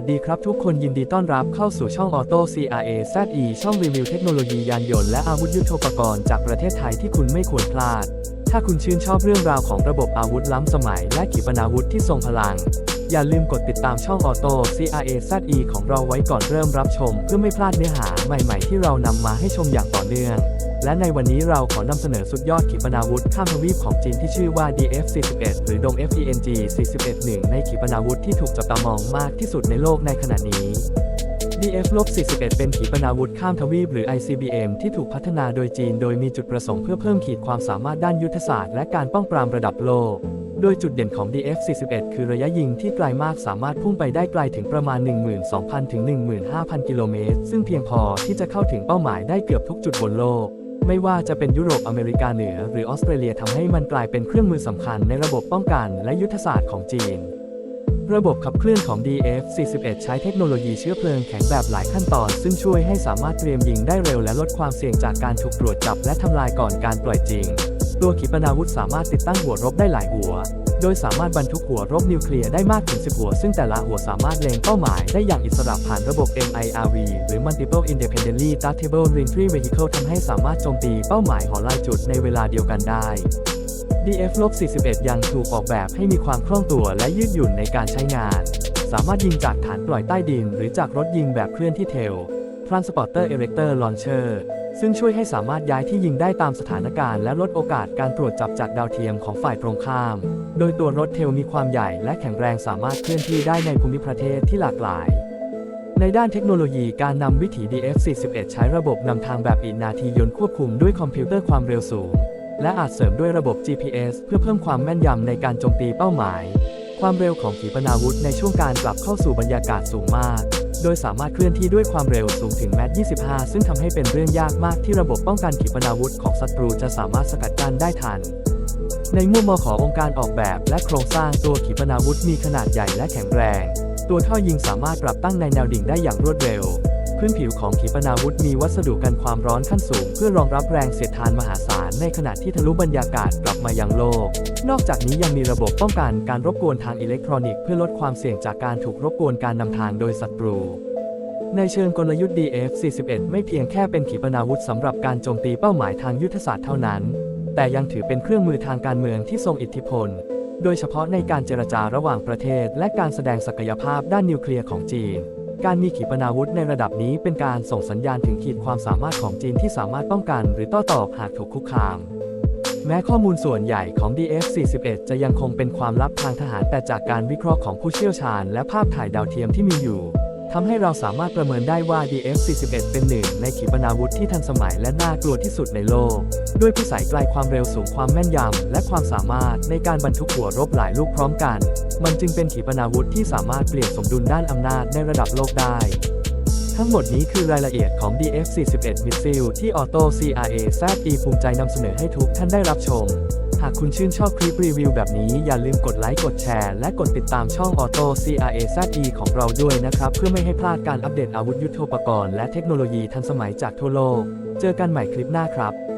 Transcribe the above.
สดีครับทุกคนยินดีต้อนรับเข้าสู่ช่อง Auto CRA ZE ช่องรีวิวเทคโนโลยียานยนต์และอาวุธยุทโธปกรณ์จากประเทศไทยที่คุณไม่ควรพลาด ถ้าคุณชื่นชอบเรื่องราวของระบบอาวุธล้ำสมัยและขีปนาวุธที่ทรงพลัง อย่าลืมกดติดตามช่อง Auto CRA ZE ของเราไว้ก่อนเริ่มรับชม เพื่อไม่พลาดเนื้อหาใหม่ ๆ ที่เรานำมาให้ชมอย่างต่อเนื่อง และในวันนี้เราขอนำเสนอสุดยอดขีปนาวุธข้ามทวีปของจีนที่ชื่อว่า DF-41 หรือดง FENG 41หนึ่งในขีปนาวุธที่ถูกจับตามองมากที่สุดในโลกในขณะนี้ DF-41 เป็นขีปนาวุธข้ามทวีปหรือ ICBM ที่ถูกพัฒนาโดยจีน โดยมีจุดประสงค์เพื่อเพิ่มขีดความสามารถด้านยุทธศาสตร์และการป้องปรามระดับโลก โดยจุดเด่นของ DF-41 คือระยะยิงที่ไกลมากสามารถพุ่งไปได้ไกลถึงประมาณ 12,000 ถึง 15,000 กิโลเมตร ซึ่งเพียงพอที่จะเข้าถึงเป้าหมายได้เกือบทุกจุดบนโลก ไม่ว่าจะเป็นยุโรปอเมริกาเหนือ หรือออสเตรเลียทำให้มันกลายเป็นเครื่องมือสำคัญในระบบป้องกันและยุทธศาสตร์ของจีน ระบบขับเคลื่อนของ DF-41 ใช้เทคโนโลยีเชื้อเพลิงแข็งแบบหลายขั้นตอน ซึ่งช่วยให้สามารถเตรียมยิงได้เร็วและลดความเสี่ยงจากการถูกตรวจจับและทำลายก่อนการปล่อยจริง ตัวขีปนาวุธสามารถติดตั้งหัวรบได้หลายหัว โดยสามารถบรรทุกหัวรบนิวเคลียร์ได้มากถึง 10 หัว ซึ่งแต่ละหัวสามารถเล็งเป้าหมายได้อย่างอิสระผ่านระบบ MIRV หรือ Multiple Independently Targetable Reentry Vehicle ทำให้สามารถโจมตีเป้าหมายหอลายจุดในเวลาเดียวกันได้ DF-41 ยังถูกออกแบบให้มีความคล่องตัวและยืดหยุ่นในการใช้งาน สามารถยิงจากฐานปล่อยใต้ดิน หรือจากรถยิงแบบเคลื่อนที่เทล Transporter Erector Launcher ซึ่งช่วยให้สามารถย้ายที่ยิงได้ตามสถานการณ์และลดโอกาสการตรวจจับจากดาวเทียมของฝ่ายตรงข้าม โดยตัวรถเทลมีความใหญ่และแข็งแรงสามารถเคลื่อนที่ได้ในภูมิประเทศที่หลากหลาย ในด้านเทคโนโลยีการนำวิถี DF-41 ใช้ระบบนำทางแบบอินาทียนควบคุมด้วยคอมพิวเตอร์ความเร็วสูง และอาจเสริมด้วยระบบ GPS เพื่อเพิ่มความแม่นยำในการโจมตีเป้าหมาย ความเร็วของขีปนาวุธในช่วงการกลับเข้าสู่บรรยากาศสูงมาก โดยสามารถเคลื่อนที่ด้วยความเร็วสูงถึงแมต25 ซึ่งทำให้เป็นเรื่องยากมากที่ระบบป้องกันขีปนาวุธของศัตรูจะสามารถสกัดกั้นได้ทัน ในมุมมองขององค์การออกแบบและโครงสร้างตัวขีปนาวุธมีขนาดใหญ่และแข็งแรง ตัวท่อยิงสามารถปรับตั้งในแนวดิ่งได้อย่างรวดเร็ว พื้นผิวของขีปนาวุธมีวัสดุกันความร้อนขั้นสูง เพื่อรองรับแรงเสียดทานมหาศาลในขณะที่ทะลุบรรยากาศกลับมายังโลก นอกจากนี้ยังมีระบบป้องกันการรบกวนทางอิเล็กทรอนิกส์เพื่อลดความเสี่ยงจากการถูกรบกวนการนำทางโดยศัตรูในเชิงกลยุทธ์ DF-41 ไม่เพียงแค่เป็นขีปนาวุธสำหรับการโจมตีเป้าหมายทางยุทธศาสตร์เท่านั้น แต่ยังถือเป็นเครื่องมือทางการเมืองที่ทรงอิทธิพล โดยเฉพาะในการเจรจาระหว่างประเทศ และการแสดงศักยภาพด้านนิวเคลียร์ของจีน การมีขีปนาวุธในระดับนี้เป็นการส่งสัญญาณถึงขีดความสามารถของจีนที่สามารถป้องกันหรือโต้ตอบหากถูกคุกคาม แม้ข้อมูลส่วนใหญ่ของ DF-41 จะยังคงเป็นความลับทางทหาร แต่จากการวิเคราะห์ของผู้เชี่ยวชาญ และภาพถ่ายดาวเทียมที่มีอยู่ทำให้เราสามารถประเมินได้ว่า DF-41 เป็นหนึ่งในขีปนาวุธที่ทันสมัยและน่ากลัวที่สุดในโลก ด้วยพิสัยไกลความเร็วสูงความแม่นยำ และความสามารถในการบรรทุกหัวรบหลายลูกพร้อมกัน มันจึงเป็นขีปนาวุธที่สามารถเปลี่ยนสมดุลด้านอำนาจในระดับโลกได้ ทั้งหมดนี้คือรายละเอียดของ DF-41 มิสซิลที่ Auto CRA ZE ภูมิใจนำเสนอให้ทุกท่านได้รับชม หากคุณชื่นชอบคลิปรีวิวแบบนี้อย่าลืมกดไลค์กดแชร์ และกดติดตามช่อง Auto CRA ZE ของเราด้วยนะครับ เพื่อไม่ให้พลาดการอัปเดตอาวุธยุทโธปกรณ์และเทคโนโลยีทันสมัยจากทั่วโลก เจอกันใหม่คลิปหน้าครับ